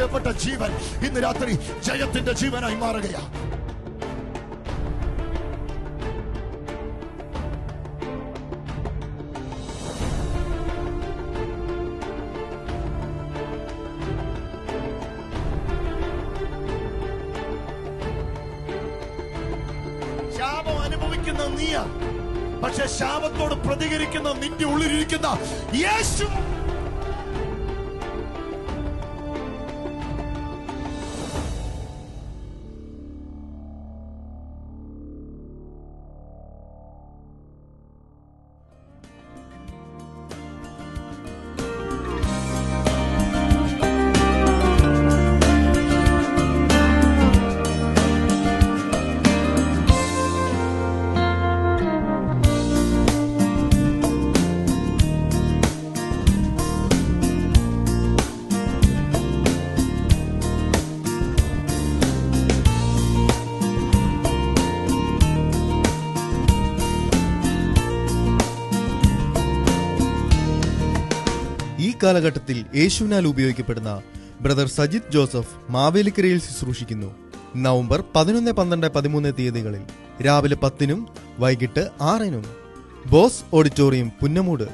പരാജയപ്പെട്ട ജീവൻ ഇന്ന് രാത്രി ജയത്തിന്റെ ജീവനായി മാറുകയാ. പക്ഷെ ശാപത്തോട് പ്രതികരിക്കുന്ന നിന്റെ ഉള്ളിലിരിക്കുന്ന യേശു ഈ കാലഘട്ടത്തിൽ യേശുവിനാൽ ഉപയോഗിക്കപ്പെടുന്ന ബ്രദർ സജിത് ജോസഫ് മാവേലിക്കരയിൽ ശുശ്രൂഷിക്കുന്നു. നവംബർ പതിനൊന്ന് പന്ത്രണ്ട് പതിമൂന്ന് തീയതികളിൽ രാവിലെ പത്തിനും വൈകിട്ട് ആറിനും ബോസ് ഓഡിറ്റോറിയം പുന്നമൂട്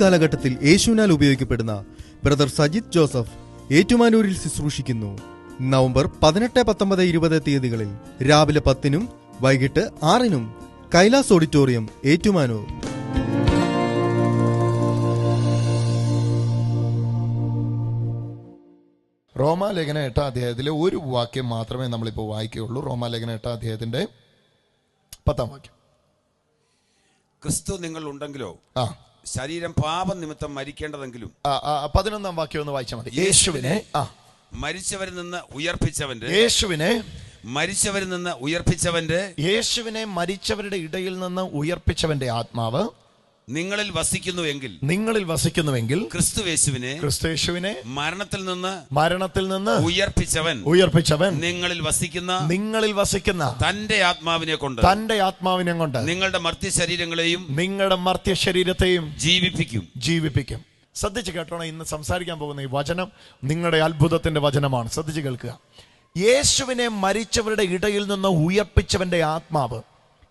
കാലഘട്ടത്തിൽ യേശുവിനാൽ ഉപയോഗിക്കപ്പെടുന്ന ബ്രദർ സജിത് ജോസഫ് ഏറ്റുമാനൂരിൽ ശുശ്രൂഷിക്കുന്നു. നവംബർ പതിനെട്ട് പത്തൊമ്പത് ഇരുപത് തീയതികളിൽ രാവിലെ പത്തിനും വൈകിട്ട് ആറിനും കൈലാസ് ഓഡിറ്റോറിയം ഏറ്റുമാനൂർ. റോമാലേഖന എട്ടാം അധ്യായത്തിലെ ഒരു വാക്യം മാത്രമേ നമ്മളിപ്പോൾ വായിക്കുകയുള്ളൂ. റോമാലേഖന എട്ടാം അധ്യായത്തിന്റെ പത്താം വാക്യം. ക്രിസ്തു നിങ്ങൾ ഉണ്ടെങ്കിലോ ആ. ശരീരം പാപം നിമിത്തം മരിക്കേണ്ടതെങ്കിലും പതിനൊന്നാം വാക്യം ഒന്ന് വായിച്ചാൽ മതി. യേശുവിനെ മരിച്ചവരിൽ നിന്ന് ഉയർപ്പിച്ചവന്റെ യേശുവിനെ മരിച്ചവരിൽ നിന്ന് ഉയർപ്പിച്ചവന്റെ യേശുവിനെ മരിച്ചവരുടെ ഇടയിൽ നിന്ന് ഉയർപ്പിച്ചവന്റെ ആത്മാവ് നിങ്ങളിൽ വസിക്കുന്നുവെങ്കിൽ നിങ്ങളിൽ വസിക്കുന്നുവെങ്കിൽ ക്രിസ്തു യേശുവിനെ ക്രിസ്തേശുവിനെ മരണത്തിൽ നിന്ന് മരണത്തിൽ നിന്ന് ഉയർപ്പിച്ചവൻ. ഉയർപ്പിച്ചവൻ. നിങ്ങളിൽ വസിക്കുന്ന നിങ്ങളിൽ വസിക്കുന്ന തന്റെ ആത്മാവിനെ കൊണ്ട് തന്റെ ആത്മാവിനെ കൊണ്ട് നിങ്ങളുടെ മർത്യ ശരീരങ്ങളെയും നിങ്ങളുടെ മർത്യ ശരീരത്തെയും ജീവിപ്പിക്കും. ജീവിപ്പിക്കും. ശ്രദ്ധിച്ച് കേട്ടോണം ഇന്ന് സംസാരിക്കാൻ പോകുന്ന ഈ വചനം നിങ്ങളുടെ അത്ഭുതത്തിന്റെ വചനമാണ്. ശ്രദ്ധിച്ച് കേൾക്കുക. യേശുവിനെ മരിച്ചവരുടെ ഇടയിൽ നിന്ന് ഉയർപ്പിച്ചവന്റെ ആത്മാവ്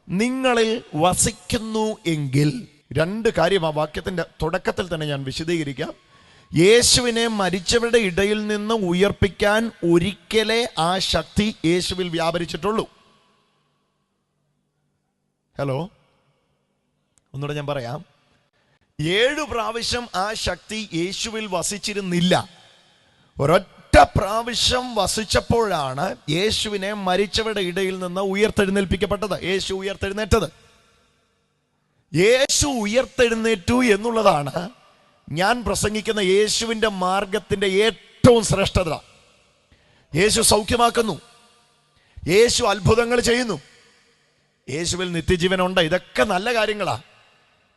നിങ്ങളിൽ വസിക്കുന്നു എങ്കിൽ രണ്ട് കാര്യം ആ വാക്യത്തിന്റെ തുടക്കത്തിൽ തന്നെ ഞാൻ വിശദീകരിക്കാം. യേശുവിനെ മരിച്ചവരുടെ ഇടയിൽ നിന്ന് ഉയർപ്പിക്കാൻ ഒരിക്കലേ ആ ശക്തി യേശുവിൽ വ്യാപരിച്ചിട്ടുള്ളൂ. ഹലോ? ഒന്നുകൂടെ ഞാൻ പറയാം. ഏഴു പ്രാവശ്യം ആ ശക്തി യേശുവിൽ വസിച്ചിരുന്നില്ല. ഒരൊറ്റ പ്രാവശ്യം വസിച്ചപ്പോഴാണ് യേശുവിനെ മരിച്ചവരുടെ ഇടയിൽ നിന്ന് ഉയർത്തെഴുന്നേൽപ്പിക്കപ്പെട്ടത്. യേശു ഉയർത്തെഴുന്നേറ്റത്. യേശു ഉയർത്തെഴുന്നേറ്റു എന്നുള്ളതാണ് ഞാൻ പ്രസംഗിക്കുന്ന യേശുവിന്റെ മാർഗത്തിന്റെ ഏറ്റവും ശ്രേഷ്ഠത. യേശു സൗഖ്യമാക്കുന്നു. യേശു അത്ഭുതങ്ങൾ ചെയ്യുന്നു. യേശുവിൽ നിത്യജീവനുണ്ട്. ഇതൊക്കെ നല്ല കാര്യങ്ങളാണ്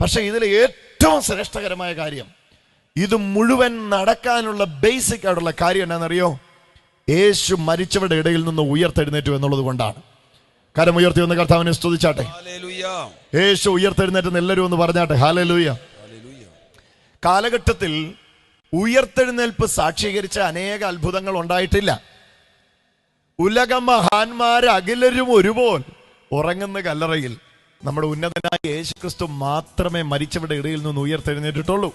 പക്ഷേ ഇതിൽ ഏറ്റവും ശ്രേഷ്ഠകരമായ കാര്യം ഇത് മുഴുവൻ നടക്കാനുള്ള ബേസിക് ആയിട്ടുള്ള കാര്യം എന്നാണെന്നറിയോ? യേശു മരിച്ചവരുടെ ഇടയിൽ നിന്ന് ഉയർത്തെഴുന്നേറ്റു എന്നുള്ളത് കൊണ്ടാണ്. കരം ഉയർത്തി വന്ന് കർത്താവിനെ സ്തുതിച്ചാട്ടെ. യേശു ഉയർത്തെഴുന്നേറ്റെന്ന് എല്ലാവരും ഒന്ന് പറഞ്ഞാട്ടെ. ഹാലലൂയ. കാലഘട്ടത്തിൽ ഉയർത്തെഴുന്നേൽപ്പ് സാക്ഷീകരിച്ച അനേക അത്ഭുതങ്ങൾ ഉണ്ടായിട്ടില്ല. ഉലക മഹാന്മാർ അഖിലരും ഒരുപോൽ ഉറങ്ങുന്ന കല്ലറയിൽ നമ്മുടെ ഉന്നതനായ യേശുക്രിസ്തു മാത്രമേ മരിച്ചവരുടെ ഇടയിൽ നിന്ന് ഉയർത്തെഴുന്നേറ്റിട്ടുള്ളൂ.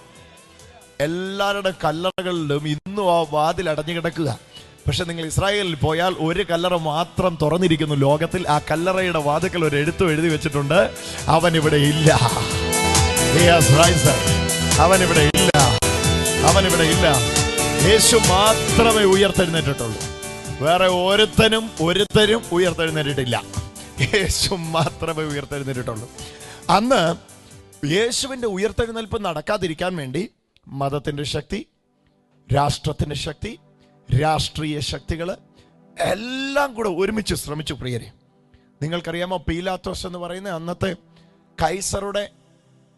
എല്ലാവരുടെ കല്ലറകളിലും ഇന്നും ആ വാതിൽ അടഞ്ഞു കിടക്കുക പക്ഷെ നിങ്ങൾ ഇസ്രായേലിൽ പോയാൽ ഒരു കല്ലറ മാത്രം തുറന്നിരിക്കുന്നു. ലോകത്തിൽ ആ കല്ലറയുടെ വാതുക്കൽ ഒരു എഴുത്തും എഴുതി വെച്ചിട്ടുണ്ട്. അവൻ ഇവിടെ ഇല്ല അവൻ ഇവിടെ ഇല്ല. അവൻ ഇവിടെ ഇല്ല. യേശു മാത്രമേ ഉയർത്തെഴുന്നേറ്റിട്ടുള്ളൂ. വേറെ ഒരുത്തനും ഒരുത്തരും ഉയർത്തെഴുന്നേറ്റിട്ടില്ല. യേശു മാത്രമേ ഉയർത്തെഴുന്നേറ്റിട്ടുള്ളൂ. അന്ന് യേശുവിന്റെ ഉയർത്തെഴുന്നേൽപ്പ് നടക്കാതിരിക്കാൻ വേണ്ടി മതത്തിന്റെ ശക്തി രാഷ്ട്രത്തിന്റെ ശക്തി രാഷ്ട്രീയ ശക്തികൾ എല്ലാം കൂടെ ഒരുമിച്ച് ശ്രമിച്ചു പ്രിയരെ. നിങ്ങൾക്കറിയാമോ പീലാത്തോസ് എന്ന് പറയുന്ന അന്നത്തെ കൈസറുടെ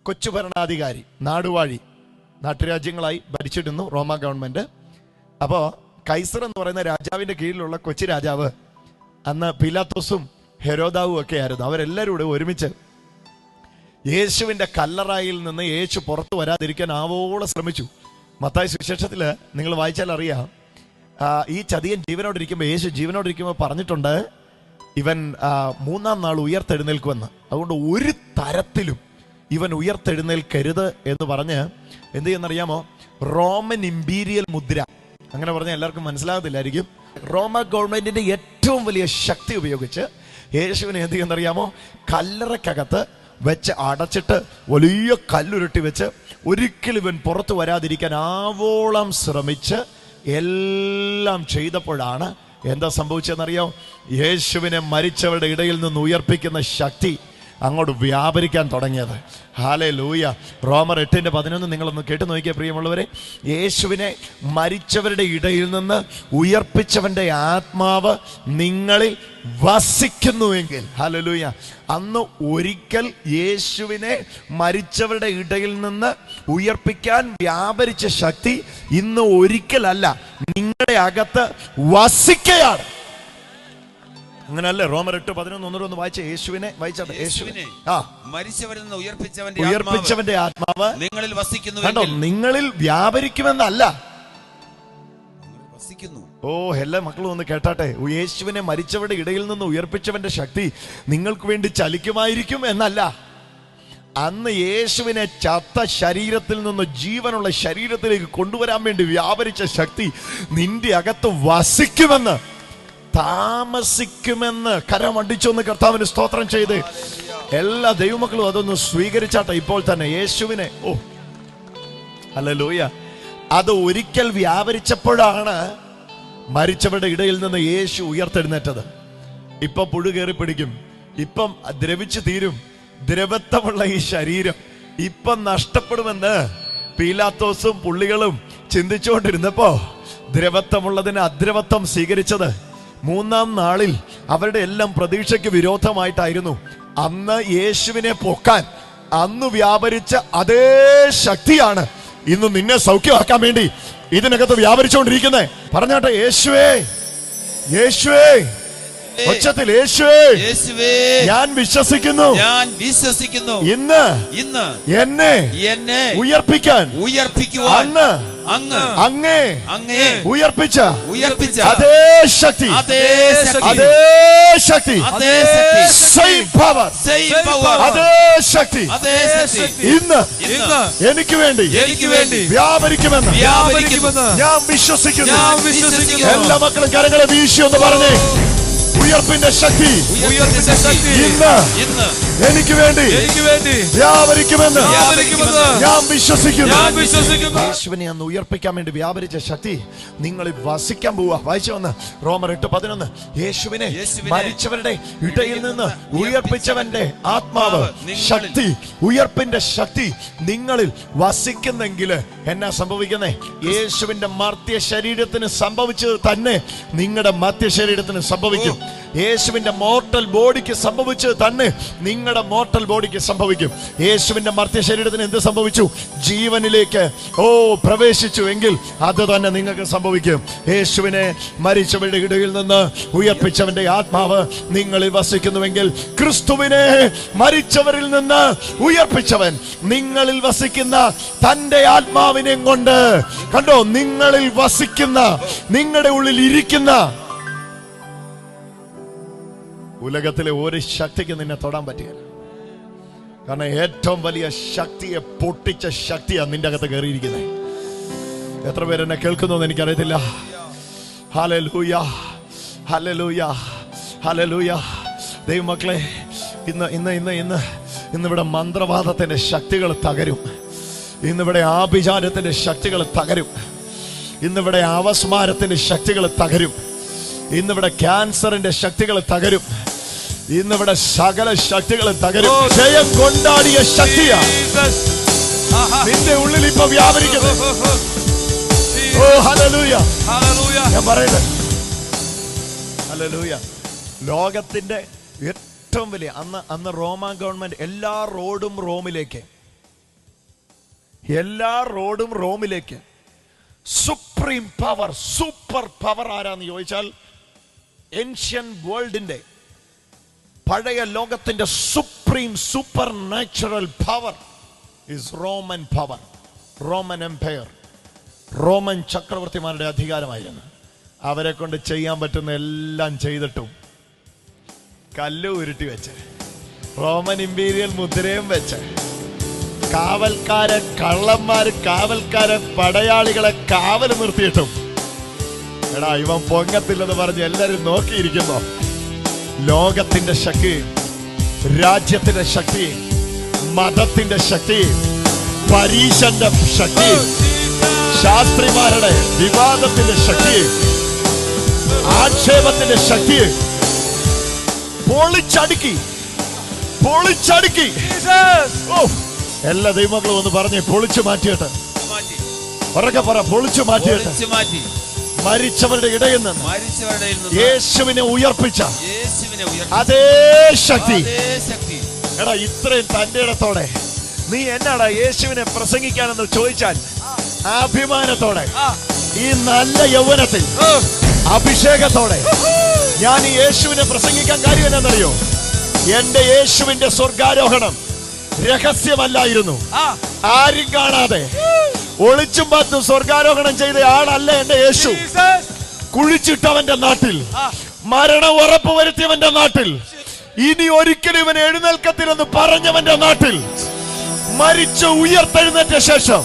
കൊച്ചു ഭരണാധികാരി നാടുവാഴി നാട്ടുരാജ്യങ്ങളായി ഭരിച്ചിരുന്നു റോമ ഗവൺമെന്റ്. അപ്പോൾ കൈസർ എന്ന് പറയുന്ന രാജാവിന്റെ കീഴിലുള്ള കൊച്ചു രാജാവ് അന്ന് പീലാത്തോസും ഹെരോദാവും ഒക്കെ ആയിരുന്നു. അവരെല്ലാവരും കൂടെ ഒരുമിച്ച് യേശുവിന്റെ കല്ലറായിൽ നിന്ന് യേശു പുറത്തു വരാതിരിക്കാൻ ആവോളം ശ്രമിച്ചു. മത്തായ സുശേഷത്തിൽ നിങ്ങൾ വായിച്ചാൽ അറിയാം ഈ ചതിയൻ ജീവനോടിരിക്കുമ്പോൾ യേശു ജീവനോടിരിക്കുമ്പോൾ പറഞ്ഞിട്ടുണ്ട് ഇവൻ മൂന്നാം നാൾ ഉയർത്തെഴുന്നേൽക്കുമെന്ന്. അതുകൊണ്ട് ഒരു തരത്തിലും ഇവൻ ഉയർത്തെഴുന്നേൽക്കരുത് എന്ന് പറഞ്ഞ് എന്ത് ചെയ്യുന്നറിയാമോ റോമൻ ഇമ്പീരിയൽ മുദ്ര. അങ്ങനെ പറഞ്ഞ എല്ലാവർക്കും മനസ്സിലാകത്തില്ലായിരിക്കും. റോമ ഗവൺമെന്റിന്റെ ഏറ്റവും വലിയ ശക്തി ഉപയോഗിച്ച് യേശുവിനെ എന്ത് ചെയ്യുന്നറിയാമോ കല്ലറക്കകത്ത് വെച്ച് അടച്ചിട്ട് വലിയ കല്ലുരുട്ടി വെച്ച് ഒരിക്കലും ഇവൻ പുറത്തു വരാതിരിക്കാൻ ആവോളം ശ്രമിച്ച് എല്ലാം ചെയ്തപ്പോഴാണ് എന്താ സംഭവിച്ചതെന്നറിയോ? യേശുവിനെ മരിച്ചവരുടെ ഇടയിൽ നിന്ന് ഉയർപ്പിക്കുന്ന ശക്തി അങ്ങോട്ട് വ്യാപരിക്കാൻ തുടങ്ങിയത്. ഹാലേ ലൂയ റോമർ എട്ടിന്റെ പതിനൊന്ന് നിങ്ങളൊന്ന് കേട്ടു നോക്കിയ പ്രിയമുള്ളവരെ. യേശുവിനെ മരിച്ചവരുടെ ഇടയിൽ നിന്ന് ഉയർപ്പിച്ചവന്റെ ആത്മാവ് നിങ്ങളിൽ വസിക്കുന്നുവെങ്കിൽ ഹാലലൂയ അന്ന് ഒരിക്കൽ യേശുവിനെ മരിച്ചവരുടെ ഇടയിൽ നിന്ന് ഉയർപ്പിക്കാൻ വ്യാപരിച്ച ശക്തി ഇന്ന് ഒരിക്കലല്ല നിങ്ങളുടെ അകത്ത് വസിക്കയാണ്. അങ്ങനല്ലേ? റോമർ എട്ട് പതിനൊന്ന് ഒന്നൂടെ ഒന്ന് വായിച്ച. യേശുവിനെ വായിച്ചാട്ടെ യേശുവിനെ. ആ. മരിച്ചവരിൽ നിന്ന് ഉയർപ്പിച്ചവന്റെ ഉയർപ്പിച്ചവന്റെ ആത്മാവ് നിങ്ങളിൽ കണ്ടോ? വസിക്കുന്നുവെങ്കിൽ നിങ്ങളിൽ വ്യാപരിക്കുമെന്നല്ല. വസിക്കുന്നു. ഓ എല്ലാ മക്കളും ഒന്ന് കേട്ടാട്ടെ. യേശുവിനെ മരിച്ചവരുടെ ഇടയിൽ നിന്ന് ഉയർപ്പിച്ചവന്റെ ശക്തി നിങ്ങൾക്ക് വേണ്ടി ചലിക്കുമായിരിക്കും എന്നല്ല. അന്ന് യേശുവിനെ ചത്ത ശരീരത്തിൽ നിന്ന് ജീവനുള്ള ശരീരത്തിലേക്ക് കൊണ്ടുവരാൻ വേണ്ടി വ്യാപരിച്ച ശക്തി നിന്റെ അകത്ത് വസിക്കുമെന്ന് താമസിക്കുമെന്ന് കരമടിച്ചൊന്ന് കർത്താവിന് സ്തോത്രം ചെയ്ത്. എല്ലാ ദൈവമക്കളും അതൊന്ന് സ്വീകരിച്ചാട്ടെ. ഇപ്പോൾ തന്നെ യേശുവിനെ ഓ അല്ലൂയ അത് ഒരിക്കൽ വ്യാപരിച്ചപ്പോഴാണ് മരിച്ചവരുടെ ഇടയിൽ നിന്ന് യേശു ഉയർത്തെഴുന്നേറ്റത്. ഇപ്പൊ പുഴു കയറി പിടിക്കും. ഇപ്പം ദ്രവിച്ചു തീരും. ദ്രവത്വമുള്ള ഈ ശരീരം ഇപ്പം നഷ്ടപ്പെടുമെന്ന് പീലാത്തോസും പുള്ളികളും ചിന്തിച്ചുകൊണ്ടിരുന്നപ്പോ ദ്രവത്വമുള്ളതിന് അദ്രവത്വം സ്വീകരിച്ചത് മൂന്നാം നാളിൽ അവരുടെ എല്ലാം പ്രതീക്ഷയ്ക്ക് വിരോധമായിട്ടായിരുന്നു. അന്ന് യേശുവിനെ പൊക്കാൻ അന്ന് വ്യാപരിച്ച അതേ ശക്തിയാണ് ഇന്ന് നിന്നെ സൗഖ്യമാക്കാൻ വേണ്ടി ഇതിനകത്ത് വ്യാപരിച്ചുകൊണ്ടിരിക്കുന്നേ പറഞ്ഞാട്ടെ യേശുവേ യേശുവേ. ഒച്ചത്തിൽ യേശുവേ യേശുവേ. ഞാൻ വിശ്വസിക്കുന്നു. ഞാൻ വിശ്വസിക്കുന്നു. ഇന്ന് ഇന്ന് എന്നെ എന്നെ ഉയർപ്പിക്കാൻ ഉയർപ്പിക്കുവാൻ അന്ന് അങ്ങ് അങ്ങേ അങ്ങേ ഉയർപ്പിച്ച ഉയർപ്പിച്ച അതേ ശക്തി അതേ ശക്തി അതേ ശക്തി അതേ സെയിം പവർ സെയിം പവർ അതേ ശക്തി അതേ ശക്തി ഇന്ന് ഇന്ന് എനിക്ക് വേണ്ടി എനിക്ക് വേണ്ടി വ്യാപരിക്കുമെന്ന് വ്യാപരിക്കുമെന്ന് ഞാൻ വിശ്വസിക്കുന്നു. ഞാൻ വിശ്വസിക്കുന്നു. എല്ലാ മക്കളും കരങ്ങളെ വീശി എന്ന് പറഞ്ഞേ. ഉയർപ്പിന്റെ ശക്തി. ഇന്ന് എനിക്ക് വേണ്ടി എനിക്ക് വേണ്ടി വ്യാപരിക്കുമെന്ന് ഞാൻ വിശ്വസിക്കുന്നു. ഞാൻ വിശ്വസിക്കുന്നു. യേശുവിനെ അന്ന് ഉയർപ്പിക്കാൻ വേണ്ടി വ്യാപരിച്ച ശക്തി നിങ്ങൾ വസിക്കാൻ പോവുക വായിച്ചു വന്ന് റോമർ എട്ട് പതിനൊന്ന്. യേശുവിനെ യേശുവിനെ മരിച്ചവരുടെ ഇടയിൽ നിന്ന് ഉയർപ്പിച്ചവന്റെ ആത്മാവ് ശക്തി ഉയർപ്പിന്റെ ശക്തി നിങ്ങളിൽ വസിക്കുന്നെങ്കിൽ എന്നാ സംഭവിക്കുന്നേ? യേശുവിന്റെ മർത്യ ശരീരത്തിന് സംഭവിച്ചത് തന്നെ നിങ്ങളുടെ മർത്യ ശരീരത്തിന് സംഭവിക്കും യേശുവിന്റെ മോർട്ടൽ ബോഡിക്ക് സംഭവിച്ചത് തന്നെ നിങ്ങളുടെ മോർട്ടൽ ബോഡിക്ക് സംഭവിക്കും. യേശുവിന്റെ മർത്യ ശരീരത്തിന് എന്ത് സംഭവിച്ചു? ജീവനിലേക്ക് ഓ പ്രവേശിച്ചു എങ്കിൽ അത് തന്നെ നിങ്ങൾക്ക് സംഭവിക്കും. യേശുവിനെ മരിച്ചവരുടെ ഇടയിൽ നിന്ന് ഉയർപ്പിച്ചവന്റെ ആത്മാവ് നിങ്ങളിൽ വസിക്കുന്നുവെങ്കിൽ ക്രിസ്തുവിനെ മരിച്ചവരിൽ നിന്ന് ഉയർപ്പിച്ചവൻ നിങ്ങളിൽ വസിക്കുന്ന തന്റെ ആത്മാവിനെ കൊണ്ട് കണ്ടോ? നിങ്ങളിൽ വസിക്കുന്ന നിങ്ങളുടെ ഉള്ളിൽ ഇരിക്കുന്ന ഉലകത്തിലെ ഒരു ശക്തിക്ക് നിന്നെ തൊടാൻ പറ്റുകയില്ല. കാരണം ഏറ്റവും വലിയ ശക്തിയെ പൊട്ടിച്ച ശക്തിയാണ് നിന്റെ അകത്ത് കയറിയിരിക്കുന്നത്. എത്ര പേരെന്നെ എന്നെ കേൾക്കുന്നു എന്ന് എനിക്കറിയത്തില്ല. ഹലലൂയ ഹലലൂയ ഹലലൂയ ദൈവമക്കളെ ഇന്ന് ഇന്ന് ഇന്ന് ഇന്ന് ഇന്നിവിടെ മന്ത്രവാദത്തിന്റെ ശക്തികൾ തകരും. ഇന്നിവിടെ ആഭിചാരത്തിന്റെ ശക്തികൾ തകരും. ഇന്നിവിടെ അവസ്മാരത്തിന്റെ ശക്തികൾ തകരും. ഇന്നിവിടെ ക്യാൻസറിന്റെ ശക്തികൾ തകരും. ഇന്നിവിടെ സകല ശക്തികൾ തകരും. ജയം കൊണ്ടാടിയ ശക്തിയാ. നിന്റെ ഉള്ളിൽ ഇപ്പൊ വ്യാപരിക്കുന്നത് ഓ ഹലലൂയ Hallelujah. ഞാൻ പറയുന്നത്. ഹലലൂയ ലോകത്തിന്റെ ഏറ്റവും വലിയ അന്ന് അന്ന് റോമ ഗവൺമെന്റ് എല്ലാ റോഡും റോമിലേക്ക്. എല്ലാ റോഡും റോമിലേക്ക്. സുപ്ര സുപ്രീം പവർ സൂപ്പർ പവർ ആരാന്ന് ചോദിച്ചാൽ ഏൻഷ്യൻ വേൾഡിന്റെ പഴയ ലോകത്തിന്റെ supreme supernatural power is Roman power Roman empire Roman ചക്രവർത്തിമാരുടെ അധികാരമായിരുന്നു. അവരെ കൊണ്ട് ചെയ്യാൻ പറ്റുന്ന എല്ലാം ചെയ്തിട്ടും കല്ല് ഉരുട്ടി വെച്ച് റോമൻ ഇമ്പീരിയൽ മുദ്രയും വെച്ച് കാവൽക്കാരെ കള്ളന്മാർ കാവൽക്കാരെ പടയാളികളെ കാവൽ നിർത്തിയിട്ടും. എടാ ഇവൻ പൊങ്ങത്തില്ലെന്ന് പറഞ്ഞ് എല്ലാവരും നോക്കിയിരിക്കുന്നു. ലോകത്തിന്റെ ശക്തി രാജ്യത്തിന്റെ ശക്തി മതത്തിന്റെ ശക്തി പരീശന്റെ ശക്തി ശാസ്ത്രിമാരുടെ വിവാദത്തിന്റെ ശക്തി ആക്ഷേപത്തിന്റെ ശക്തി. പൊളിച്ചടുക്കി പൊളിച്ചടുക്കി. ഓ എല്ലാ ദൈവങ്ങളും ഒന്ന് പറഞ്ഞേ പൊളിച്ചു മാറ്റിയിട്ട്. മാറ്റി ഉറക്കെ പറ പൊളിച്ചു മാറ്റിയിട്ട്. മാറ്റി. മരിച്ചവരുടെ ഇടയിൽ നിന്ന് മരിച്ചവരുടെ യേശുവിനെ ഉയർപ്പിച്ച യേശുവിനെ അതേ ശക്തി. ശക്തി. എടാ ഇത്രയും തന്റെ ഇടത്തോടെ നീ എന്നാടാ യേശുവിനെ പ്രസംഗിക്കാനെന്ന് ചോദിച്ചാൽ? അഭിമാനത്തോടെ. ഈ നല്ല യൗവനത്തിൽ അഭിഷേകത്തോടെ ഞാൻ ഈ യേശുവിനെ പ്രസംഗിക്കാൻ കാര്യം എന്നറിയോ എന്റെ യേശുവിന്റെ സ്വർഗാരോഹണം രഹസ്യമല്ലായിരുന്നു. ആരും കാണാതെ ഒളിച്ചും പത്തും സ്വർഗാരോഹണം ചെയ്ത ആളല്ല എന്റെ യേശു. കുഴിച്ചിട്ടവന്റെ നാട്ടിൽ. മരണം ഉറപ്പ് വരുത്തിയവന്റെ നാട്ടിൽ. ഇനി ഒരിക്കലും ഇവൻ എഴുന്നേൽക്കത്തില്ലെന്ന് പറഞ്ഞവന്റെ നാട്ടിൽ. മരിച്ച് ഉയർത്തെഴുന്നേറ്റ ശേഷം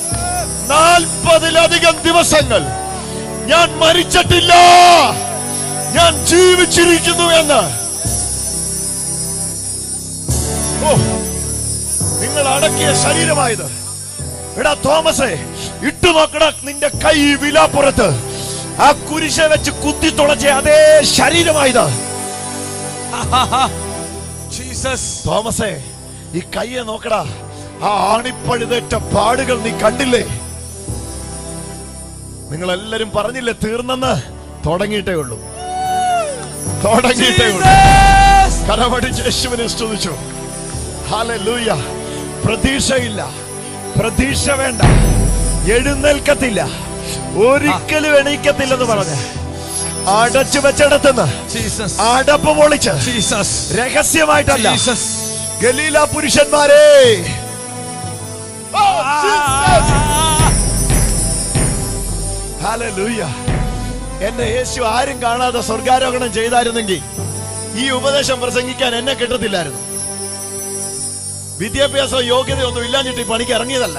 നാൽപ്പതിലധികം ദിവസങ്ങൾ ഞാൻ മരിച്ചിട്ടില്ല. ഞാൻ ജീവിച്ചിരിക്കുന്നു എന്ന്. നിങ്ങൾ അടക്കിയ ശരീരമായത്. എടാ തോമസേ ഇട്ടു നോക്കട നിന്റെ കൈ വിലാപ്പുറത്ത്. ആ കുരിശ വെച്ച് കുത്തി തുളച്ച അതേ ശരീരമായത്. ജീസസ്. തോമസേ ഈ കയ്യെ നോക്കടാ ആ ആണിപ്പഴുതേറ്റ പാടുകൾ നീ കണ്ടില്ലേ? നിങ്ങൾ എല്ലാരും പറഞ്ഞില്ലേ തീർന്നെന്ന്? തുടങ്ങിയിട്ടേ ഉള്ളൂ. തുടങ്ങിയിട്ടേ ഉള്ളൂ. കരമടിച്ച് യേശുവിനെ സ്തുതിച്ചു. ഹാലൂയ്യ പ്രതീക്ഷയില്ല. പ്രതീക്ഷ വേണ്ട. എഴുന്നേൽക്കത്തില്ല. ഒരിക്കലും എണീക്കത്തില്ലെന്ന് പറഞ്ഞ. അടച്ചു വെച്ചിടത്തുനിന്ന് അടപ്പ് പൊളിച്ച്. രഹസ്യമായിട്ടല്ല. ഗലീല പുരുഷന്മാരെ. എന്നെ Jesus. യേശു ആരും കാണാതെ സ്വർഗാരോഹണം ചെയ്തായിരുന്നെങ്കിൽ ഈ ഉപദേശം പ്രസംഗിക്കാൻ എന്നെ കിട്ടത്തില്ലായിരുന്നു. വിദ്യാഭ്യാസ യോഗ്യതയൊന്നും ഇല്ലാഞ്ഞിട്ട് ഈ പണിക്ക് ഇറങ്ങിയതല്ല.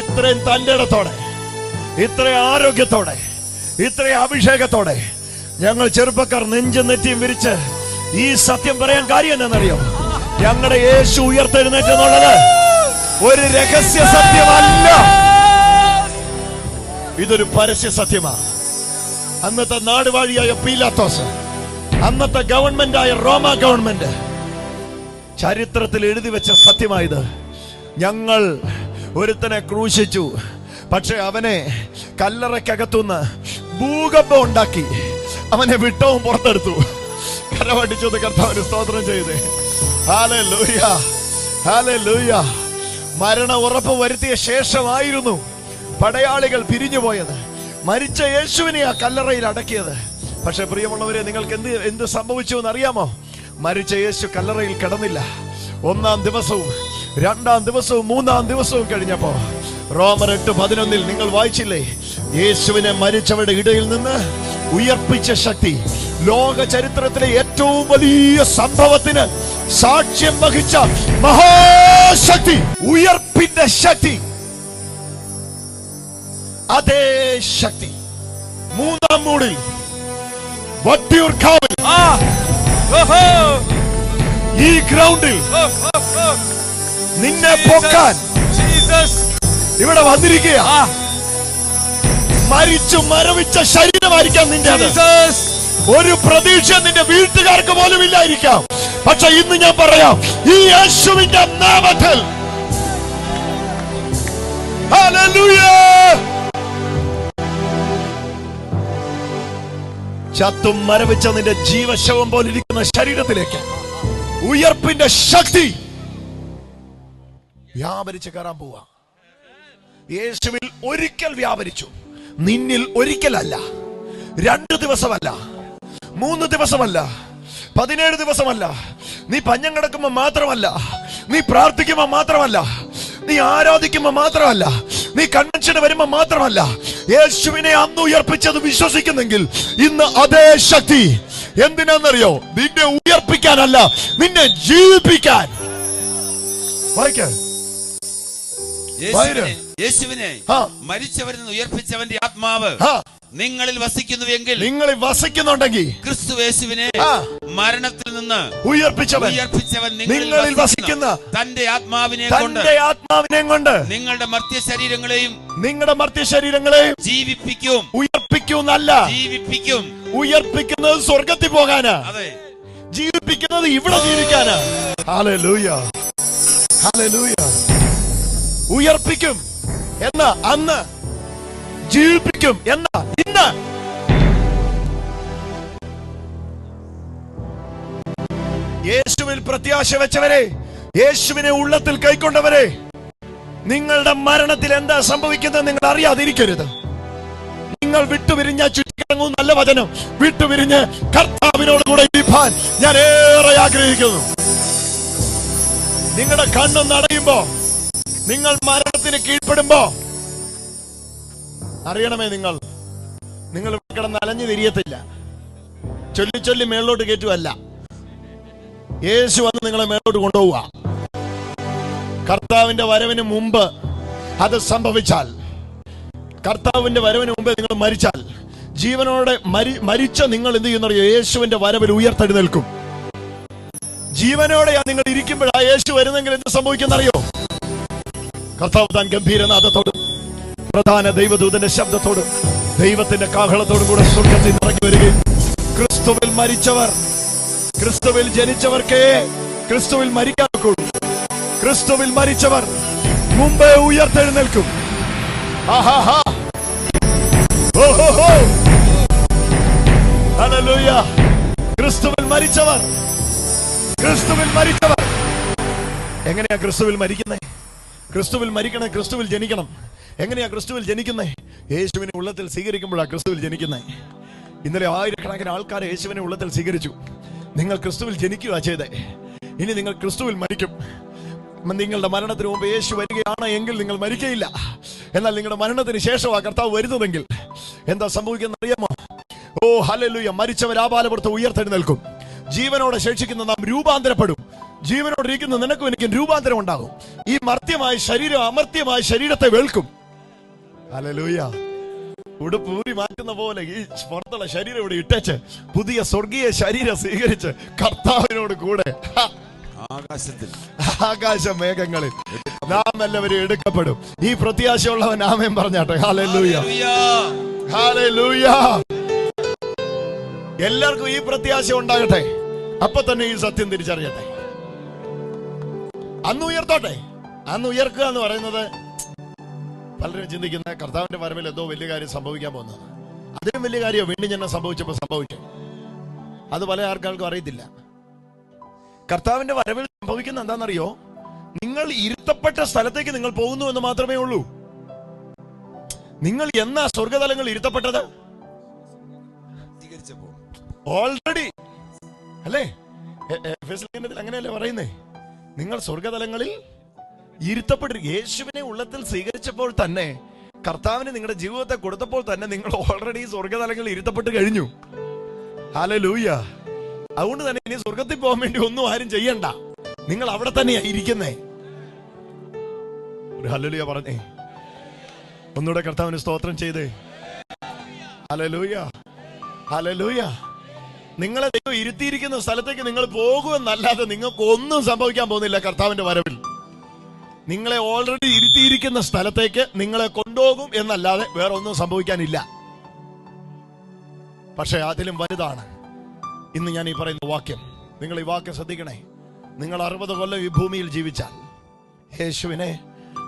ഇത്രയും തന്റെ ഇടത്തോടെ ഇത്രയും ആരോഗ്യത്തോടെ ഇത്രയും അഭിഷേകത്തോടെ ഞങ്ങൾ ചെറുപ്പക്കാർ നെഞ്ചും നെറ്റിയും വിരിച്ച് ഈ സത്യം പറയാൻ കാര്യം എന്താണെന്നറിയോ ഞങ്ങളുടെ യേശു ഉയർത്തെഴുന്നേറ്റെന്നുള്ളത് ഒരു രഹസ്യ സത്യമല്ല. ഇതൊരു പരസ്യ സത്യമാണ് അന്നത്തെ നാടുവാഴിയായ പീലാത്തോസ് അന്നത്തെ ഗവൺമെന്റായ റോമ ഗവൺമെന്റ് ചരിത്രത്തിൽ എഴുതി വെച്ച സത്യമായത്. ഞങ്ങൾ ഒരുത്തനെ ക്രൂശിച്ചു. പക്ഷെ അവനെ കല്ലറയ്ക്കകത്തുനിന്ന് ഭൂകമ്പം ഉണ്ടാക്കി. അവനെ വിട്ടവും പുറത്തെടുത്തു. കരവടിച്ചത് കർത്താവിന് സ്തോത്രം ചെയ്തേ. ഹാലേ ലൂയ ഹാലേ ലൂയ മരണ ഉറപ്പ് വരുത്തിയ ശേഷമായിരുന്നു പടയാളികൾ പിരിഞ്ഞുപോയത്. മരിച്ച യേശുവിനെ ആ കല്ലറയിൽ അടക്കിയത്. പക്ഷെ പ്രിയമുള്ളവരെ നിങ്ങൾക്ക് എന്ത് എന്ത് സംഭവിച്ചു എന്ന് അറിയാമോ? മരിച്ച യേശു കല്ലറയിൽ കിടന്നില്ല. ഒന്നാം ദിവസവും രണ്ടാം ദിവസവും മൂന്നാം ദിവസവും കഴിഞ്ഞപ്പോ റോമർ എട്ട് പതിനൊന്നിൽ നിങ്ങൾ വായിച്ചില്ലേ? യേശുവിനെ മരിച്ചവരുടെ ഇടയിൽ നിന്ന് ഉയർപ്പിച്ച ശക്തി ലോക ചരിത്രത്തിലെ ഏറ്റവും വലിയ സംഭവത്തിന് സാക്ഷ്യം വഹിച്ച മഹാശക്തി ഉയർപ്പിന്റെ ശക്തി. അതേ ശക്തി. മൂന്നാം മൂടിൽ വട്ടിയൂർക്കാവിൽ ഈ ഗ്രൗണ്ടിൽ നിന്നെ പൊക്കാൻ ഇവിടെ വന്നിരിക്കുക മരിച്ചു മരവിച്ച ശരീരമായിരിക്കാം നിന്റെ ഒരു പ്രതീക്ഷ നിന്റെ വീട്ടുകാർക്ക് പോലും ഇല്ലായിരിക്കാം. പക്ഷെ ഇന്ന് ഞാൻ പറയാം ഈ യേശുവിന്റെ നാമത്തിൽ. Hallelujah! ചത്തും മരവിച്ച നിന്റെ ജീവശവം പോലെ ഇരിക്കുന്ന ശരീരത്തിലേക്ക്. ഉയർപ്പിന്റെ ശക്തി വ്യാപരിച്ച് കയറാൻ പോവാ. യേശുവിൽ ഒരിക്കൽ വ്യാപരിച്ചു. നിന്നിൽ ഒരിക്കലല്ല. രണ്ട് ദിവസമല്ല. മൂന്ന് ദിവസമല്ല. പതിനേഴ് ദിവസമല്ല. നീ പഞ്ഞം കിടക്കുമ്പോ മാത്രമല്ല. നീ പ്രാർത്ഥിക്കുമ്പോ മാത്രമല്ല. നീ ആരാധിക്കുമ്പോ മാത്രമല്ല. നീ കൺവെൻഷന് വരുമ്പോ മാത്രമല്ല. യേശുവിനെ അന്ന് ഉയർപ്പിച്ചത് വിശ്വസിക്കുന്നെങ്കിൽ ഇന്ന് അതേ ശക്തി എന്തിനാന്നറിയോ നിന്നെ ഉയർപ്പിക്കാനല്ല നിന്നെ ജീവിപ്പിക്കാൻ വായിക്ക യേശുവിനെ. മരിച്ചവരിൽ നിന്ന് ഉയർപ്പിച്ചവന്റെ ആത്മാവ്. നിങ്ങളിൽ വസിക്കുന്നുവെങ്കിൽ നിങ്ങൾ വസിക്കുന്നുണ്ടെങ്കിൽ ക്രിസ്തു യേശുവിനെ മരണത്തിൽ നിന്ന് ഉയർപ്പിച്ചവൻ. ഉയർപ്പിച്ചവൻ നിങ്ങളിൽ വസിക്കുന്ന. തന്റെ ആത്മാവിനെ കൊണ്ട് ആത്മാവിനെ കൊണ്ട് നിങ്ങളുടെ മർത്യ ശരീരങ്ങളെയും നിങ്ങളുടെ മർത്യ ശരീരങ്ങളെയും ജീവിപ്പിക്കും. ഉയർപ്പിക്കും ഉയർപ്പിക്കുന്നല്ല ജീവിപ്പിക്കും. ഉയർപ്പിക്കുന്നത് സ്വർഗത്തിൽ പോകാനാ. അതെ. ജീവിപ്പിക്കുന്നത് ഇവിടെ ജീവിക്കാനാ. ഹല്ലേലൂയ. ഹല്ലേലൂയ. ഉയർപ്പിക്കും. എന്ന അന്ന് ജീവിപ്പിക്കും എന്ന ഇന്ന് യേശുവിൽ പ്രത്യാശ വെച്ചവരെ യേശുവിനെ ഉള്ളത്തിൽ കൈക്കൊണ്ടവരെ നിങ്ങളുടെ മരണത്തിൽ എന്താ സംഭവിക്കുന്നത് നിങ്ങൾ അറിയാതിരിക്കരുത്. നിങ്ങൾ വിട്ടുപിരിഞ്ഞ ചുറ്റിക്കിറങ്ങും നല്ല വചനം. വിട്ടുപിരിഞ്ഞ് കർത്താവിനോട് കൂടെ ഇരിപ്പാൻ ഞാൻ ഏറെ ആഗ്രഹിക്കുന്നു. നിങ്ങളുടെ കണ്ണു നടയുമ്പോ നിങ്ങൾ മരണത്തിന് കീഴ്പ്പെടുമ്പോ അറിയണമേ നിങ്ങൾ. നിങ്ങൾ കിടന്ന് അലഞ്ഞു തിരിയത്തില്ല. ചൊല്ലി ചൊല്ലി മേളിലോട്ട് കയറ്റുമല്ല യേശു വന്ന് നിങ്ങളെ മേലോട്ട് കൊണ്ടുപോവുക. കർത്താവിന്റെ വരവിന് മുമ്പ് അത് സംഭവിച്ചാൽ കർത്താവിന്റെ വരവിന് മുമ്പ് നിങ്ങൾ മരിച്ചാൽ ജീവനോടെ മരി മരിച്ച നിങ്ങൾ എന്ത് ചെയ്യുന്നറിയോ യേശുവിന്റെ വരവിൽ ഉയർത്തെഴുന്നേൽക്കും. ജീവനോടെയാ നിങ്ങൾ ഇരിക്കുമ്പോഴാ യേശു വരുന്നെങ്കിൽ എന്ത് സംഭവിക്കുന്നറിയോ കർത്താവ് താൻ ഗംഭീരനാഥത്തോടും പ്രധാന ദൈവദൂതന്റെ ശബ്ദത്തോടും ദൈവത്തിന്റെ കാഹളത്തോടും കൂടെ സ്വർഗത്തിൽ ഇറങ്ങി വരികയും ക്രിസ്തുവിൽ മരിച്ചവർ ക്രിസ്തുവിൽ ജനിച്ചവർക്കേ ക്രിസ്തുവിൽ മരിക്കാനൊക്കുള്ളൂ ക്രിസ്തുവിൽ മരിച്ചവർ മുമ്പേ ഉയർത്തെഴുന്നേൽക്കും. ക്രിസ്തുവിൽ മരിച്ചവർ ക്രിസ്തുവിൽ മരിച്ചവർ. എങ്ങനെയാ ക്രിസ്തുവിൽ മരിക്കുന്നത് ക്രിസ്തുവിൽ മരിക്കണം ക്രിസ്തുവിൽ ജനിക്കണം. എങ്ങനെയാ ക്രിസ്തുവിൽ ജനിക്കുന്നേ? യേശുവിനെ ഉള്ളത്തിൽ സ്വീകരിക്കുമ്പോഴാ ക്രിസ്തുവിൽ ജനിക്കുന്നേ. ഇന്നലെ ആയിരക്കണക്കിന് ആൾക്കാരെ യേശുവിനെ ഉള്ളത്തിൽ സ്വീകരിച്ചു. നിങ്ങൾ ക്രിസ്തുവിൽ ജനിക്കുക ചെയ്തേ. ഇനി നിങ്ങൾ ക്രിസ്തുവിൽ മരിക്കും. നിങ്ങളുടെ മരണത്തിന് മുമ്പ് യേശു വരികയാണ് എങ്കിൽ നിങ്ങൾ മരിക്കയില്ല. എന്നാൽ നിങ്ങളുടെ മരണത്തിന് ശേഷം ആ കർത്താവ് വരുന്നതെങ്കിൽ എന്താ സംഭവിക്കുന്നത് അറിയാമോ? ഓ ഹലലുയ മരിച്ചവർ ആപാലപുറത്ത് ഉയർത്തെഴുന്നേൽക്കും. ജീവനോടെ ശേഷിക്കുന്ന നാം രൂപാന്തരപ്പെടും. ജീവനോടെ ഇരിക്കുന്ന നിനക്കും എനിക്കും രൂപാന്തരം ഉണ്ടാകും ഈ മർത്യമായ ശരീരം അമർത്യമായ ശരീരത്തെ വെൽക്കും ഹല്ലേലൂയ ഉടുപ്പ് ഊരി മാറ്റുന്ന പോലെ ഈ പുറത്തുള്ള ശരീരം ഇവിടെ ഇട്ടേച്ച് പുതിയ സ്വർഗീയ ശരീരം സ്വീകരിച്ച് കർത്താവിനോട് കൂടെ. ആകാശത്തിൽ. ആകാശ മേഘങ്ങളിൽ നാം എല്ലാവരും എടുക്കപ്പെടും. ഈ പ്രത്യാശയുള്ളവൻ ആമേൻ പറഞ്ഞാട്ടെ. ഹാലൂയ. ഹാലൂയ എല്ലാവർക്കും ഈ പ്രത്യാശ ഉണ്ടാകട്ടെ. അപ്പൊ തന്നെ ഈ സത്യം തിരിച്ചറിയട്ടെ. അന്ന് ഉയർത്തോട്ടെ. അന്ന് ഉയർക്കുക എന്ന് പറയുന്നത് പലരും ചിന്തിക്കുന്ന കർത്താവിന്റെ വരവിൽ എന്തോ വലിയ കാര്യം സംഭവിക്കാൻ പോകുന്നത്. അതിലും വലിയ കാര്യം വീണ്ടും ഞാൻ സംഭവിച്ചപ്പോൾ സംഭവിച്ചു. അത് പല ആൾക്കാർക്കും അറിയത്തില്ല. കർത്താവിന്റെ വരവിൽ സംഭവിക്കുന്ന എന്താണെന്നറിയോ? നിങ്ങൾ ഇരുത്തപ്പെട്ട സ്ഥലത്തേക്ക് നിങ്ങൾ പോകുന്നു എന്ന് മാത്രമേ ഉള്ളൂ. നിങ്ങൾ എന്നാ സ്വർഗതലങ്ങൾ ഇരുത്തപ്പെട്ടത്? ഓൾറെഡി അല്ലേ? അങ്ങനെയല്ലേ പറയുന്നേ? നിങ്ങൾ സ്വർഗതലങ്ങളിൽ ഇരുത്തപ്പെട്ടു യേശുവിനെ ഉള്ളത്തിൽ സ്വീകരിച്ചപ്പോൾ തന്നെ കർത്താവിന് നിങ്ങളുടെ ജീവിതത്തെ കൊടുത്തപ്പോൾ തന്നെ നിങ്ങൾ ഓൾറെഡി സ്വർഗതലങ്ങളിൽ ഇരുത്തപ്പെട്ട് കഴിഞ്ഞു. ഹല്ലേലൂയ അതുകൊണ്ട് തന്നെ ഇനി സ്വർഗത്തിൽ പോകാൻ വേണ്ടി ഒന്നും ആരും ചെയ്യണ്ട. നിങ്ങൾ അവിടെ തന്നെയാ ഇരിക്കുന്നേ. ഒരു ഹല്ലേലൂയ പറഞ്ഞേ. ഒന്നുകൂടെ കർത്താവിന് സ്തോത്രം ചെയ്തേ. ഹലലൂയ ഹലലൂയ നിങ്ങളെ ദൈവം ഇരുത്തിയിരിക്കുന്ന സ്ഥലത്തേക്ക് നിങ്ങൾ പോകുമെന്നല്ലാതെ നിങ്ങൾക്ക് ഒന്നും സംഭവിക്കാൻ പോകുന്നില്ല കർത്താവിന്റെ വരവിൽ. നിങ്ങളെ ഓൾറെഡി ഇരുത്തിയിരിക്കുന്ന സ്ഥലത്തേക്ക് നിങ്ങളെ കൊണ്ടുപോകും എന്നല്ലാതെ വേറെ ഒന്നും സംഭവിക്കാനില്ല. പക്ഷേ അതിലും വലുതാണ്. ഇന്ന് ഞാൻ ഈ പറയുന്ന വാക്യം. നിങ്ങൾ ഈ വാക്യം ശ്രദ്ധിക്കണേ. നിങ്ങൾ അറുപത് കൊല്ലം ഈ ഭൂമിയിൽ ജീവിച്ചാൽ യേശുവിനെ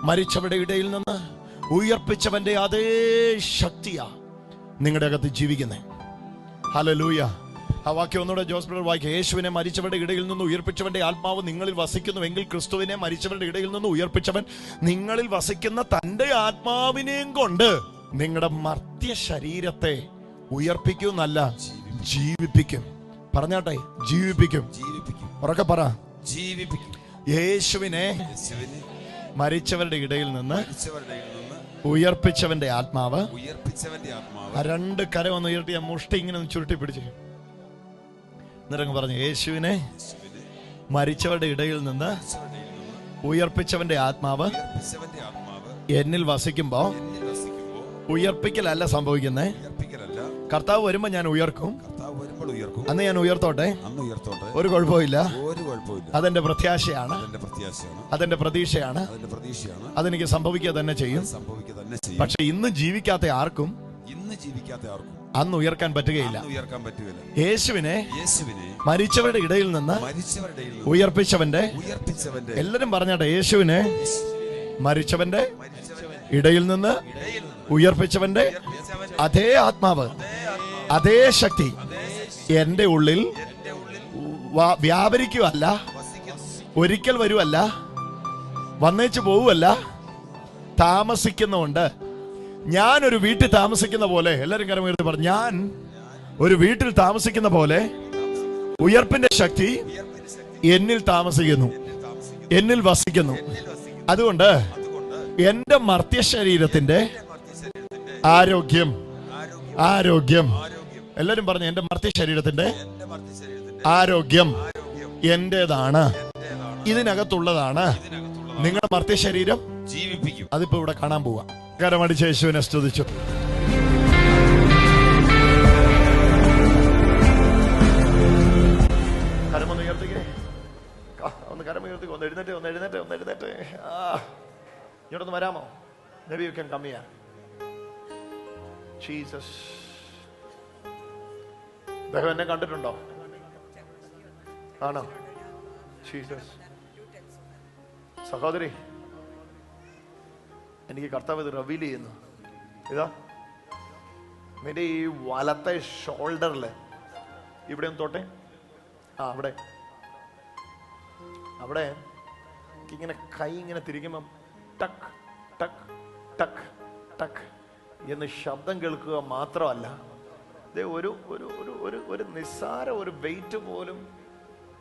മരിച്ചവരുടെ ഇടയിൽ നിന്ന് ഉയർപ്പിച്ചവന്റെ അതേ ശക്തിയാ നിങ്ങളുടെ അകത്ത് ജീവിക്കുന്നേ. ഹലലൂയ ആ വാക്യം ഒന്നുകൂടെ ജോസ് ബ്രദർ വായിക്കുക യേശുവിനെ മരിച്ചവരുടെ ഇടയിൽ നിന്ന് ഉയർപ്പിച്ചവന്റെ ആത്മാവ് നിങ്ങളിൽ വസിക്കുന്നു എങ്കിൽ ക്രിസ്തുവിനെ മരിച്ചവരുടെ ഇടയിൽ നിന്ന് ഉയർപ്പിച്ചവൻ നിങ്ങളിൽ വസിക്കുന്ന തന്റെ ആത്മാവിനെയും കൊണ്ട് നിങ്ങളുടെ മർത്യ ശരീരത്തെ ഉയർപ്പിക്കുന്നല്ല ജീവിപ്പിക്കും. പറഞ്ഞാട്ടെ ജീവിപ്പിക്കും. ഉറക്കെ പറ. ജീവിപ്പിക്കും യേശുവിനെ മരിച്ചവരുടെ ഇടയിൽ നിന്ന് ഉയർപ്പിച്ചവന്റെ ആത്മാവ്. ഉയർപ്പിച്ചവന്റെ ആത്മാവ് രണ്ട് കരം ഒന്ന് ഉയർത്തി മുഷ്ടി ഇങ്ങനെ ചുരുട്ടി പിടിച്ച്. എന്നിട്ടങ്ങ് പറഞ്ഞു യേശുവിനെ മരിച്ചവരുടെ ഇടയിൽ നിന്ന് ഉയർപ്പിച്ചവന്റെ ആത്മാവ് എന്നിൽ വസിക്കുമ്പോ ഉയർപ്പിക്കലല്ല സംഭവിക്കുന്നേ. കർത്താവ് വരുമ്പോ ഞാൻ ഉയർക്കും. അന്ന് ഞാൻ ഉയർത്തോട്ടെ? ഒരു കുഴപ്പമില്ല അതെന്റെ പ്രത്യാശയാണ്. അതെന്റെ പ്രതീക്ഷയാണ്. അതെനിക്ക് സംഭവിക്കുക തന്നെ ചെയ്യും. പക്ഷെ ഇന്ന് ജീവിക്കാത്ത ആർക്കും ഇന്ന് ജീവിക്കാത്ത ആർക്കും അന്ന് ഉയർക്കാൻ പറ്റുകയില്ല. ഉയർക്കാൻ പറ്റുകയില്ല. യേശുവിനെ യേശുവിനെ മരിച്ചവരുടെ ഇടയിൽ നിന്ന് മരിച്ചവരുടെ ഉയർപ്പിച്ചവന്റെ ഉയർപ്പിച്ചവന്റെ എല്ലാരും പറഞ്ഞാട്ടെ യേശുവിനെ മരിച്ചവന്റെ ഇടയിൽ നിന്ന് ഉയർപ്പിച്ചവന്റെ അതേ ആത്മാവ് അതേ ശക്തി എന്റെ ഉള്ളിൽ വ്യാപരിക്കുവല്ല ഒരിക്കൽ വരുവല്ല വന്നേച്ച് പോവുമല്ല താമസിക്കുന്നുണ്ട് ഞാനൊരു വീട്ടിൽ താമസിക്കുന്ന പോലെ എല്ലാരും കരം ഉയർത്തി പറഞ്ഞു ഞാൻ ഒരു വീട്ടിൽ താമസിക്കുന്ന പോലെ ഉയർപ്പിന്റെ ശക്തി എന്നിൽ താമസിക്കുന്നു എന്നിൽ വസിക്കുന്നു. അതുകൊണ്ട് എന്റെ മർത്യ ശരീരത്തിന്റെ ആരോഗ്യം ആരോഗ്യം. എല്ലാരും പറഞ്ഞു എന്റെ മർത്യ ശരീരത്തിന്റെ ആരോഗ്യം എന്റേതാണ് ഇതിനകത്തുള്ളതാണ്. നിങ്ങളുടെ മർത്യ ശരീരം ജീവിപ്പിക്കും. അതിപ്പോ ഇവിടെ കാണാൻ പോവാ. കരമടിച്ച് യേശുവിനെ സ്തുതിച്ചു. കരമൊന്ന് ഉയർത്തിക്കേ. ആ, ഒന്ന് കരമുയർത്തിക്കോ ഒന്ന് എഴുന്നേറ്റ് ഒന്ന് എഴുന്നേറ്റ് ഒന്ന് എഴുന്നേറ്റ്. ആ. ഇങ്ങോട്ടൊന്ന് വരാമോ? നബി you can come here Jesus അദ്ദേഹം എന്നെ കണ്ടിട്ടുണ്ടോ? ആണോ? ജീസസ് സഹോദരി എനിക്ക് കർത്താവ് ഇത് റവീൽ ചെയ്യുന്നു. ഇതാ നിന്റെ ഈ വലത്തെ ഷോൾഡറിൽ ഇവിടെ ഒന്ന് തൊട്ടെ. ആ അവിടെ. അവിടെ ഇങ്ങനെ കൈ ഇങ്ങനെ തിരിക്കുമ്പം ടക്ക് ടക്ക് ടക്ക് ടക്ക് എന്ന് ശബ്ദം കേൾക്കുക മാത്രമല്ല ദേ ഒരു ഒരു ഒരു ഒരു ഒരു നിസ്സാര ഒരു വെയിറ്റ് പോലും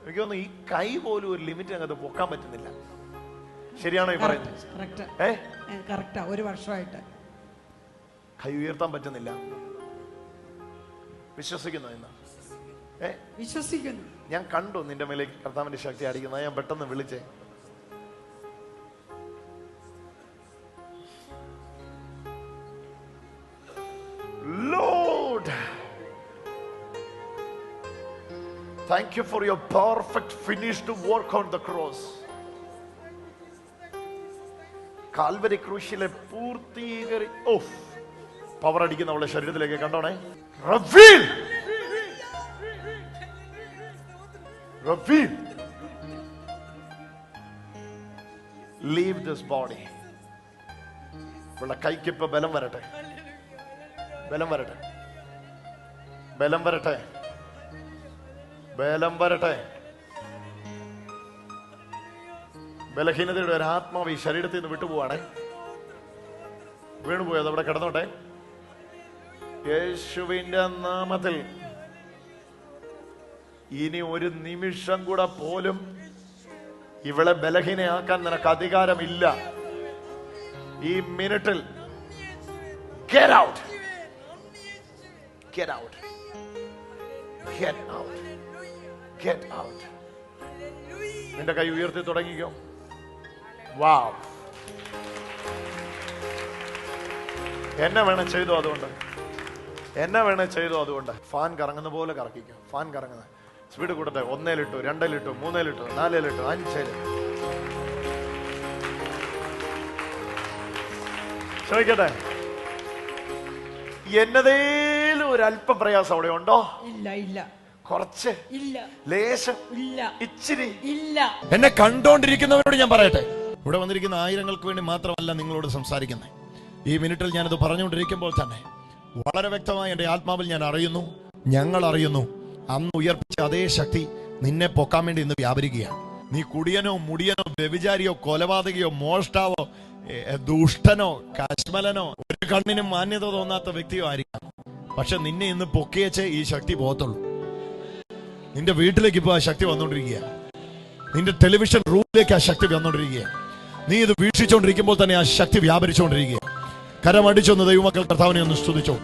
എനിക്ക് തോന്നുന്നു ഈ കൈ പോലും ഒരു ലിമിറ്റ് അങ്ങോട്ട് പൊക്കാൻ പറ്റുന്നില്ല. ശരിയാണോ ഈ പറയുന്നത്? കറക്റ്റ് ഏ? കറക്റ്റാ ഒരു വർഷമായിട്ട്. കൈ ഉയർത്താൻ പറ്റുന്നില്ല. വിശ്വസിക്കുന്നു ഇന്ന്. ഏ? വിശ്വസിക്കുന്നു. ഞാൻ കണ്ടു നിന്റെ മേലേക്ക് കർത്താവിന്റെ ശക്തി അടിക്കുന്നത് ഞാൻ പെട്ടെന്ന് വിളിച്ചേ. Lord thank you for your perfect finished work on the cross. Calvary ക്രൂശിലെ പൂർത്തീകരി ഓ പവർ അടിക്കുന്ന അവളുടെ ശരീരത്തിലേക്ക് കണ്ടോണേ. Raphael Raphael leave this body ഉള്ള കൈക്ക് ഇപ്പൊ ബലം വരട്ടെ. ബലം വരട്ടെ. ബലം വരട്ടെ. ബലം വരട്ടെ. ബലഹീനതയുടെ ഒരു ആത്മാവ് ഈ ശരീരത്തിൽ നിന്ന് വിട്ടുപോവാണേ വീണുപോയത് അവിടെ കിടന്നോട്ടെ യേശുവിന്റെ നാമത്തിൽ ഇനി ഒരു നിമിഷം കൂടെ പോലും ഇവളെ ബലഹീനയാക്കാൻ നിനക്ക് അധികാരമില്ല ഈ മിനിറ്റിൽ Get out. Get out. Get out. Get out. നിന്റെ കൈ ഉയർത്തി തുടങ്ങിക്കോ വാവ് എന്നെ വേണേ ചെയ്തു അതുകൊണ്ട്. എന്നെ വേണേ ചെയ്തു അതുകൊണ്ട്. ഫാൻ കറങ്ങുന്ന പോലെ കറക്കിക്കും. ഫാൻ കറങ്ങുന്ന. സ്പീഡ് കൂട്ടട്ടെ. ഒന്നേലിട്ടു രണ്ടിലിട്ടു മൂന്നേലിട്ടു നാലേലിട്ടു അഞ്ചേൽ. ചോദിക്കട്ടെ എന്നതേലും ഒരു അല്പം പ്രയാസം അവിടെ ഉണ്ടോ? ഇല്ല ഇല്ല. കുറച്ച്. ഇല്ല. ലേശം. ഇല്ല. ഇച്ചിരി. ഇല്ല. എന്നെ കണ്ടോണ്ടിരിക്കുന്നവരോട് ഞാൻ പറയട്ടെ. ഇവിടെ വന്നിരിക്കുന്ന ആയിരങ്ങൾക്ക് വേണ്ടി മാത്രമല്ല നിങ്ങളോട് സംസാരിക്കുന്നത് ഈ മിനിറ്റിൽ ഞാനത് പറഞ്ഞുകൊണ്ടിരിക്കുമ്പോൾ തന്നെ വളരെ വ്യക്തമായി എന്റെ ആത്മാവിൽ ഞാൻ അറിയുന്നു ഞങ്ങൾ അറിയുന്നു. അന്ന് ഉയർപ്പിച്ച അതേ ശക്തി നിന്നെ പൊക്കാൻ വേണ്ടി ഇന്ന് വ്യാപരിക്കുകയാണ്. നീ കുടിയനോ മുടിയനോ വ്യഭിചാരിയോ കൊലപാതകയോ മോഷ്ടാവോ ദുഷ്ടനോ കശ്മലനോ ഒരു കണ്ണിനും മാന്യത തോന്നാത്ത വ്യക്തിയോ ആയിരിക്കാം. പക്ഷെ നിന്നെ ഇന്ന് പൊക്കിയച്ചേ ഈ ശക്തി പോകത്തുള്ളൂ. നിന്റെ വീട്ടിലേക്ക് ഇപ്പോൾ ആ ശക്തി വന്നുകൊണ്ടിരിക്കുക നിന്റെ ടെലിവിഷൻ റൂമിലേക്ക് ആ ശക്തി വന്നുകൊണ്ടിരിക്കുക നീ ഇത് വീക്ഷിച്ചുകൊണ്ടിരിക്കുമ്പോൾ തന്നെ ആ ശക്തി വ്യാപരിച്ചുകൊണ്ടിരിക്കുക കരമടിച്ചൊന്ന് ദൈവമക്കൾ കർത്താവിനെ ഒന്ന് സ്തുതിച്ചോ.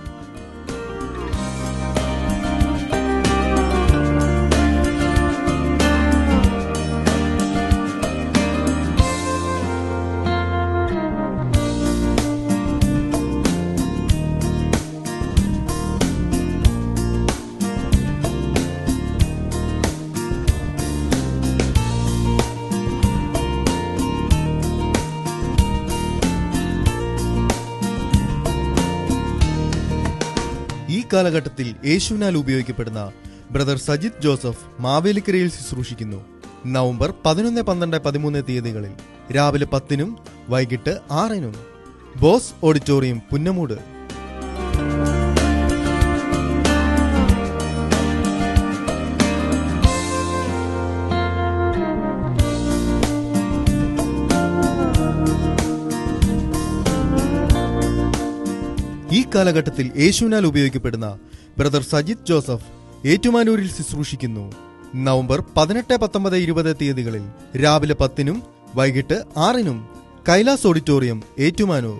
കാലഘട്ടത്തിൽ യേശുവിനാൽ ഉപയോഗിക്കപ്പെടുന്ന ബ്രദർ സജിത് ജോസഫ് മാവേലിക്കരയിൽ ശുശ്രൂഷിക്കുന്നു. നവംബർ പതിനൊന്ന് പന്ത്രണ്ട് പതിമൂന്ന് തീയതികളിൽ രാവിലെ പത്തിനും വൈകിട്ട് ആറിനും ബോസ് ഓഡിറ്റോറിയം പുന്നമൂട് കാലഘട്ടത്തിൽ യേശുവിനാൽ ഉപയോഗിക്കപ്പെടുന്ന ബ്രദർ സജിത് ജോസഫ് ഏറ്റുമാനൂരിൽ ശുശ്രൂഷിക്കുന്നു. നവംബർ പതിനെട്ട് പത്തൊമ്പത് ഇരുപത് തീയതികളിൽ രാവിലെ പത്തിനും വൈകിട്ട് ആറിനും കൈലാസ് ഓഡിറ്റോറിയം ഏറ്റുമാനൂർ.